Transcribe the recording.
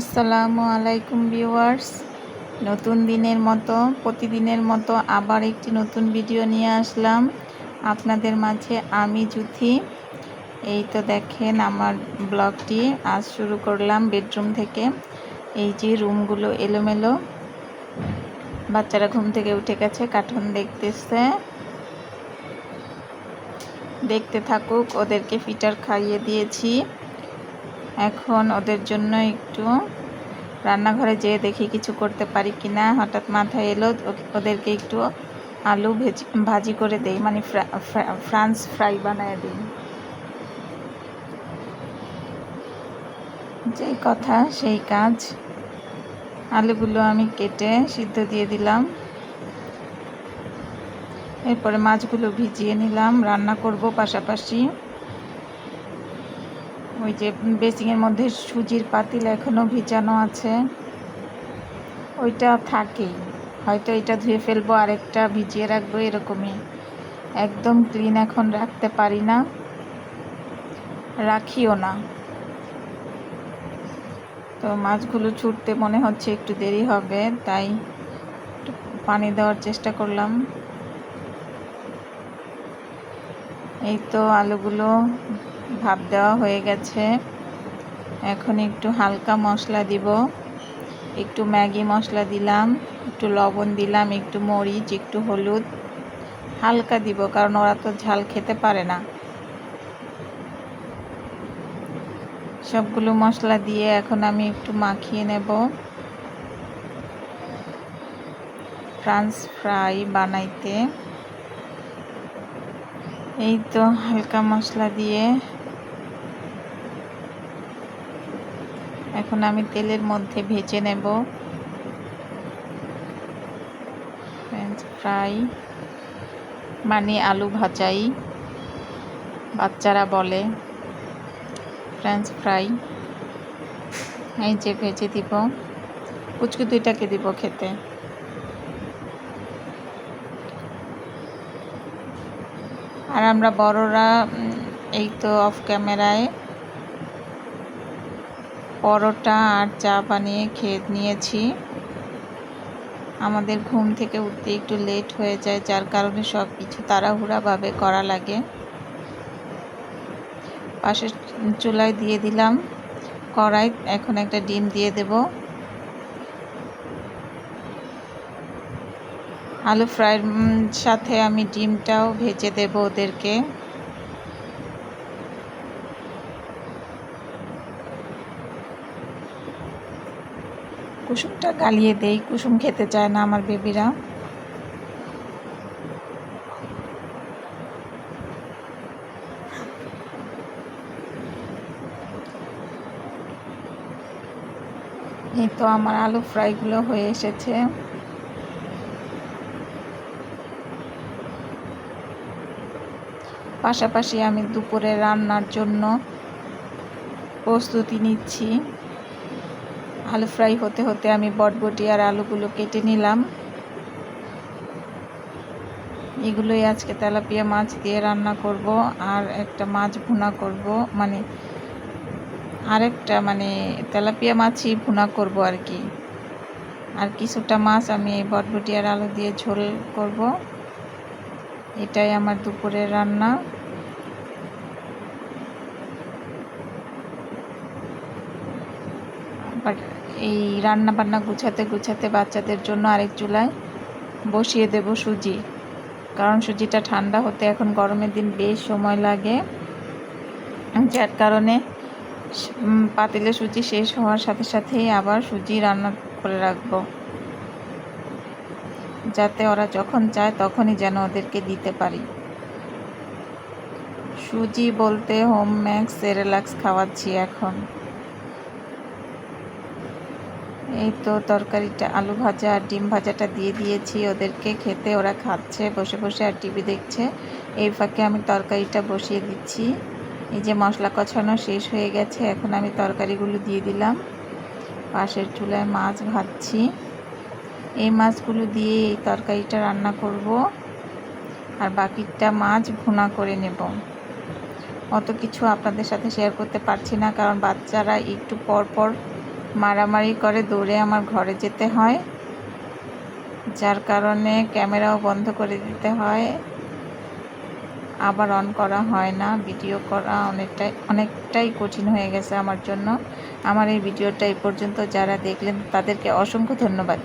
আসসালামু আলাইকুম ভিউয়ার্স। নতুন দিনের মতো, প্রতিদিনের মতো আবার একটি নতুন ভিডিও নিয়ে আসলাম। আপনাদের মাঝে আমি জুথি এই তো দেখেন আমার ব্লগটি। আজ শুরু করলাম বেডরুম থেকে। এই যে রুমগুলো এলোমেলো। বাচ্চারা ঘুম থেকে উঠে গেছে, কার্টুন দেখতেছে। দেখতে থাকুক, ওদেরকে ফিটার খাইয়ে দিয়েছি। এখন ওদের জন্য একটু রান্নাঘরে যেয়ে দেখি কিছু করতে পারি কি না হঠাৎ মাথায় এলো ওদেরকে একটু আলু ভেজি, ভাজি করে দেই। মানে ফ্রা- ফ্রা- ফ্রান্স ফ্রাই বানায় দিই। যেই কথা, সেই কাজ। আলুগুলো আমি কেটে সিদ্ধ দিয়ে দিলাম। এরপরে মাছগুলো ভিজিয়ে নিলাম। রান্না করব পাশাপাশি। ওই যে বেসিংয়ের মধ্যে সুজির পাতিল এখনও ভিজানো আছে। ওইটা থাকেই। হয়তো এটা ধুয়ে ফেলব, আরেকটা ভিজিয়ে রাখব, এরকমই। একদম ক্লিন এখন রাখতে পারি না। রাখিও না। তো মাছগুলো ছুটতে মনে হচ্ছে একটু দেরি হবে, তাই পানি দেওয়ার চেষ্টা করলাম। এই তো আলুগুলো ভাপ দেওয়া হয়ে গেছে। এখন একটু হালকা মশলা দিব। একটু ম্যাগি মশলা দিলাম, একটু লবণ দিলাম, একটু মরিচ, একটু হলুদ। হালকা দিব, কারণ ওরা তো ঝাল খেতে পারে না। সবগুলো মশলা দিয়ে এখন আমি একটু মাখিয়ে নেব। ফ্রান্স ফ্রাই বানাইতে। এই তো হালকা মশলা দিয়ে। এখন আমি তেলের মধ্যে ভেজে নেব। ফ্রেঞ্চ ফ্রাই মানে আলু ভাজাই, বাচ্চারা বলে। ফ্রেঞ্চ ফ্রাই এই যে ভেজে দিব। কুচকু দুইটাকে দিব খেতে। আর আমরা বড়রা এই তো অফ ক্যামেরায় পরোটা আর চা বানিয়ে খেয়ে নিয়েছি। আমাদের ঘুম থেকে উঠতে একটু লেট হয়ে যায়, যার কারণে সব কিছু তাড়াহুড়াভাবে করা লাগে। পাশের চুলায় দিয়ে দিলাম কড়াই, এখন একটা ডিম দিয়ে দেব। আলু ফ্রাইয়ের সাথে আমি ডিমটাও ভেজে দেব ওদেরকে। কুসুমটা গালিয়ে দেই, কুসুম খেতে চায় না আমার বেবিরা। এই তো আমার আলু ফ্রাইগুলো হয়ে এসেছে। পাশাপাশি আমি দুপুরে রান্নার জন্য প্রস্তুতি নিচ্ছি। আলু ফ্রাই হতে হতে আমি বটবটি আর আলুগুলো কেটে নিলাম। এগুলোই আজকে তেলাপিয়া মাছ দিয়ে রান্না করব আর একটা মাছ ভুনা করব। মানে আরেকটা মানে তেলাপিয়া মাছই ভুনা করব আর কি। আর কিছুটা মাছ আমি বটবটি আর আলু দিয়ে ঝোল করব। এটাই আমার দুপুরের রান্না। এই রান্না বান্না গুছাতে গুছাতে বাচ্চাদের জন্য আরেক চুলায় বসিয়ে দেব সুজি। কারণ সুজিটা ঠান্ডা হতে এখন গরমের দিন বেশ সময় লাগে। যার কারণে পাতিলে সুজি শেষ হওয়ার সাথে সাথেই আবার সুজি রান্না করে রাখব। যাতে ওরা যখন চায় তখনই যেন ওদেরকে দিতে পারি। সুজি বলতে হোম ম্যাক্স সেরেলাক্স খাওয়াচ্ছি এখন। এই তো তরকারিটা, আলু ভাজা আর ডিম ভাজাটা দিয়ে দিয়েছি। ওদেরকে খেতে ওরা খাচ্ছে, বসে বসে আর টিভি দেখছে। এই ফাঁকে আমি তরকারিটা বসিয়ে দিচ্ছি। এই যে মশলা কছানো শেষ হয়ে গেছে, এখন আমি তরকারিগুলো দিয়ে দিলাম। পাশের চুলায় মাছ ভাজছি। এই মাছগুলো দিয়ে এই তরকারিটা রান্না করব। আর বাকিটা মাছ ভুনা করে নেব। অত কিছু আপনাদের সাথে শেয়ার করতে পারছি না, কারণ বাচ্চারা একটু পর পর মারামারি করে, দৌড়ে আমার ঘরে যেতে হয়। যার কারণে ক্যামেরাও বন্ধ করে দিতে হয়। আবার অন করা হয় না ভিডিও করা অনেকটাই অনেকটাই কঠিন হয়ে গেছে আমার জন্য। আমার এই ভিডিওটা এই পর্যন্ত, যারা দেখলেন তাদেরকে অসংখ্য ধন্যবাদ।